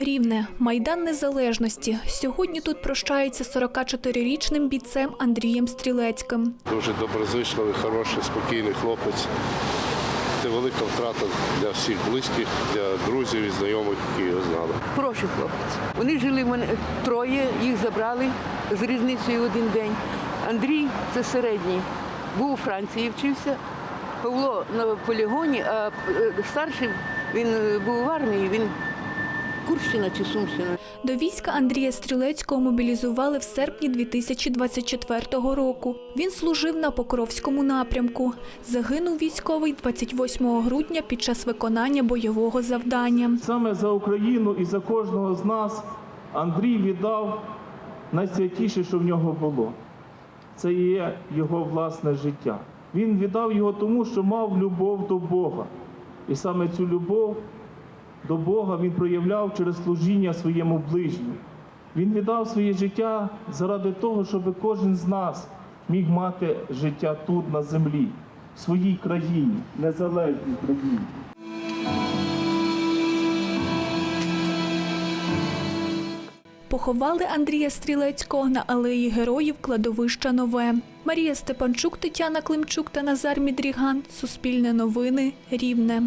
Рівне майдан незалежності. Сьогодні тут прощається 44-річним бійцем Андрієм Стрілецьким. Дуже доброзичливий, хороший, спокійний хлопець. Це велика втрата для всіх близьких, для друзів і знайомих, які його знали. Хороший хлопець. Вони жили в мене троє, їх забрали з різницею один день. Андрій це середній. Був у Франції, вчився. Павло на полігоні, а е, старший він е, був в армії, він Курщина чи Сумщина. До війська Андрія Стрілецького мобілізували в серпні 2024 року. Він служив на Покровському напрямку. Загинув військовий 28 грудня під час виконання бойового завдання. Саме за Україну і за кожного з нас Андрій віддав найсвятіше, що в нього було. Це є його власне життя. Він віддав його тому, що мав любов до Бога. І саме цю любов до Бога він проявляв через служіння своєму ближньому. Він віддав своє життя заради того, щоб кожен з нас міг мати життя тут, на землі, в своїй країні, незалежній країні. Поховали Андрія Стрілецького на алеї героїв кладовища Нове. Марія Степанчук, Тетяна Климчук та Назар Мідріган. Суспільне новини. Рівне.